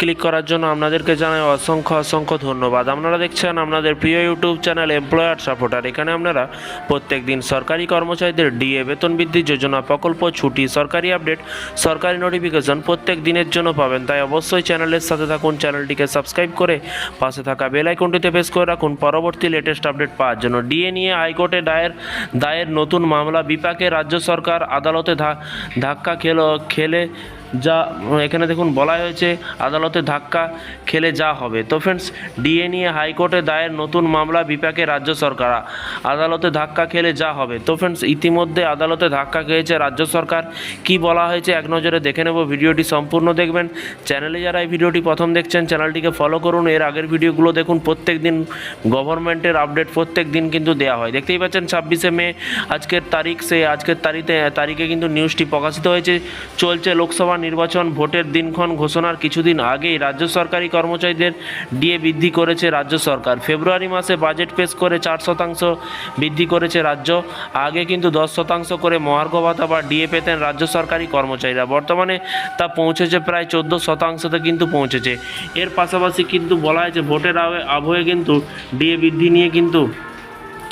Click করার জন্য আপনাদেরকে জানাই অসংখ্য অসংখ্য ধন্যবাদ। আপনারা দেখছেন আপনাদের প্রিয় ইউটিউব চ্যানেল এমপ্লয়ার সাপোর্টার এখানে আপনারা প্রত্যেক দিন সরকারি কর্মচারীদের ডিএ, বেতন বৃদ্ধি, যোজনা, প্রকল্প, ছুটি, সরকারি আপডেট, সরকারি নোটিফিকেশন প্রত্যেক দিনের জন্য পাবেন। তাই অবশ্যই চ্যানেলের সাথে থাকুন, চ্যানেলটিকে সাবস্ক্রাইব করে পাশে থাকা বেল আইকনটিতে প্রেস করে রাখুন। পরবর্তী লেটেস্ট আপডেট পাওয়ার জন্য। ডিএ নিয়ে হাইকোর্টে দায়ের দায়ের নতুন মামলা, বিপাকে রাজ্য সরকার আদালতে ধাক্কা খেলো, খেলে যা, এখানে দেখুন বলা হয়েছে আদালতে ধাক্কা খেলে যা হবে। তো ফ্রেন্ডস ডিএ নিয়ে হাইকোর্টে দায়ের নতুন মামলা বিপাকে রাজ্য সরকার। আদালতে ধাক্কা খেলে যা হবে। তো ফ্রেন্ডস ইতিমধ্যে আদালতে ধাক্কা খেয়েছে রাজ্য সরকার। কি বলা হয়েছে এক নজরে দেখে নেব। ভিডিওটি সম্পূর্ণ দেখবেন। চ্যানেলে যারা এই ভিডিওটি প্রথম দেখছেন, চ্যানেলটিকে ফলো করুন। এর আগের ভিডিওগুলো দেখুন প্রত্যেক দিন গভর্নমেন্টের আপডেট প্রত্যেক দিন কিন্তু দেওয়া হয়। দেখতেই পাচ্ছেন, ছাব্বিশে মে, আজকের তারিখ, সে আজকের তারিখে তারিখে কিন্তু নিউজটি প্রকাশিত হয়েছে। চলছে লোকসভা নির্বাচন ভোটের দিনক্ষণ ঘোষণার কিছুদিন আগেই রাজ্য সরকারি কর্মচারীদের ডিএ বৃদ্ধি করেছে রাজ্য সরকার। ফেব্রুয়ারি মাসে বাজেট পেশ করে চার শতাংশ বৃদ্ধি করেছে রাজ্য। আগে কিন্তু দশ শতাংশ করে মহার্ঘ ভাতা বা ডিএ পেতেন রাজ্য সরকারি কর্মচারীরা। বর্তমানে তা পৌঁছেছে প্রায় চোদ্দ শতাংশতে কিন্তু পৌঁছেছে। এর পাশাপাশি কিন্তু বলা হয়েছে ভোটের আবহে- কিন্তু ডিএ বৃদ্ধি নিয়ে কিন্তু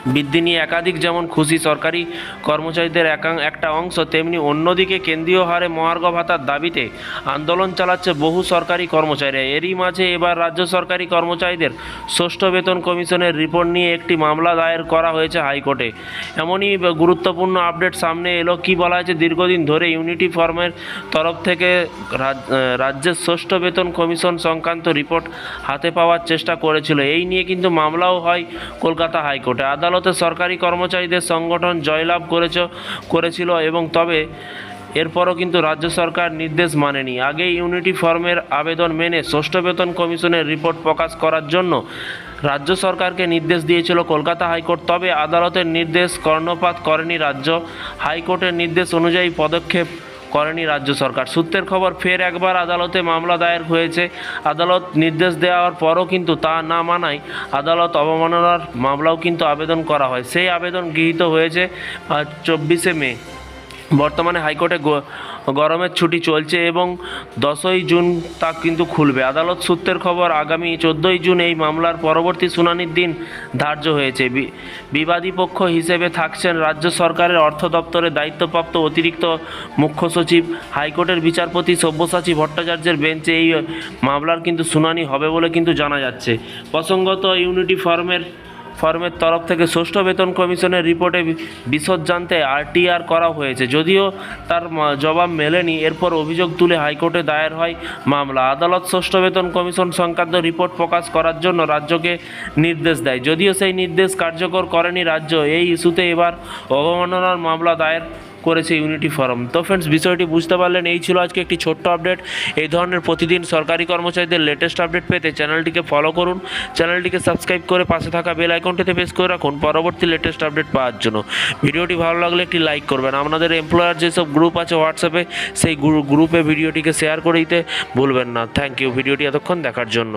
বৃদ্ধি নিয়ে একাধিক যেমন খুশি সরকারি কর্মচারীদের একাং একটা অংশ, তেমনি অন্যদিকে কেন্দ্রীয় হারে মহার্ঘ ভাতার দাবিতে আন্দোলন চালাচ্ছে বহু সরকারি কর্মচারীরা। এরই মাঝে এবার রাজ্য সরকারি কর্মচারীদের ষষ্ঠ বেতন কমিশনের রিপোর্ট নিয়ে একটি মামলা দায়ের করা হয়েছে হাইকোর্টে। এমনই গুরুত্বপূর্ণ আপডেট সামনে এলো। কি বলা হয়েছে? দীর্ঘদিন ধরে ইউনিটি ফর্মের তরফ থেকে রাজ- রাজ্যের ষষ্ঠ বেতন কমিশন সংক্রান্ত রিপোর্ট হাতে পাওয়ার চেষ্টা করেছিল। এই নিয়ে কিন্তু মামলাও হয় কলকাতা হাইকোর্টে। আদালতে সরকারি কর্মচারীদের সংগঠন জয়লাভ করেছ করেছিল এবং তবে এরপরও কিন্তু রাজ্য সরকার নির্দেশ মানেনি। আগে ইউনিটি ফর্মের আবেদন মেনে ষষ্ঠ বেতন কমিশনের রিপোর্ট প্রকাশ করার জন্য রাজ্য সরকারকে নির্দেশ দিয়েছিল কলকাতা হাইকোর্ট। তবে আদালতের নির্দেশ কর্ণপাত করেনি রাজ্য হাইকোর্টের নির্দেশ অনুযায়ী পদক্ষেপ করেনি রাজ্য সরকার। সূত্রের খবর, ফের একবার আদালতে মামলা দায়ের হয়েছে। আদালত নির্দেশ দেওয়ার পরও কিন্তু তা না মানায়। আদালত অবমাননার মামলাও কিন্তু আবেদন করা হয়। সেই আবেদন গৃহীত হয়েছে চব্বিশে মে। বর্তমানে হাইকোর্টে গরমের ছুটি চলছে এবং দশই জুন তা কিন্তু খুলবে। আদালত সূত্রের খবর, আগামী চোদ্দোই জুন এই মামলার পরবর্তী শুনানির দিন ধার্য হয়েছে। বিবাদী পক্ষ হিসেবে থাকছেন রাজ্য সরকারের অর্থ দপ্তরের দায়িত্বপ্রাপ্ত অতিরিক্ত মুখ্য সচিব, হাইকোর্টের বিচারপতি সব্যসাচী ভট্টাচার্যের বেঞ্চে এই মামলার কিন্তু শুনানি হবে বলে কিন্তু জানা যাচ্ছে। প্রসঙ্গত, ইউনিটি ফর্মের ফর্মের তরফ থেকে ষষ্ঠ বেতন কমিশনের রিপোর্টে বিশদ জানতে আরটিআর করা হয়েছে। যদিও তার জবাব মেলেনি, এরপর অভিযোগ তুলে হাইকোর্টে দায়ের হয় মামলা। আদালত ষষ্ঠ বেতন কমিশন সংক্রান্ত রিপোর্ট প্রকাশ করার জন্য রাজ্যকে নির্দেশ দেয়। যদিও সেই নির্দেশ কার্যকর করেনি রাজ্য, এই ইস্যুতে এবার অবমাননার মামলা দায়ের করেছে ইউনিটি ফোরাম তো ফ্রেন্ডস বিষয়টি বুঝতে পারলেন, এই ছিল আজকে একটি ছোট্ট আপডেট এই ধরনের প্রতিদিন সরকারি কর্মচারীদের লেটেস্ট আপডেট পেতে চ্যানেলটিকে ফলো করুন। চ্যানেলটিকে সাবস্ক্রাইব করে পাশে থাকা বেল আইকনটিতে প্রেস করে রাখুন পরবর্তী লেটেস্ট আপডেট পাওয়ার জন্য। ভিডিওটি ভালো লাগলে একটি লাইক করবেন। আপনাদের এমপ্লয়ার যেসব গ্রুপ আছে হোয়াটসঅ্যাপে সেই গ্রুপে ভিডিওটিকে শেয়ার করে দিতে ভুলবেন না। থ্যাংক ইউ ভিডিওটি এতক্ষণ দেখার জন্য।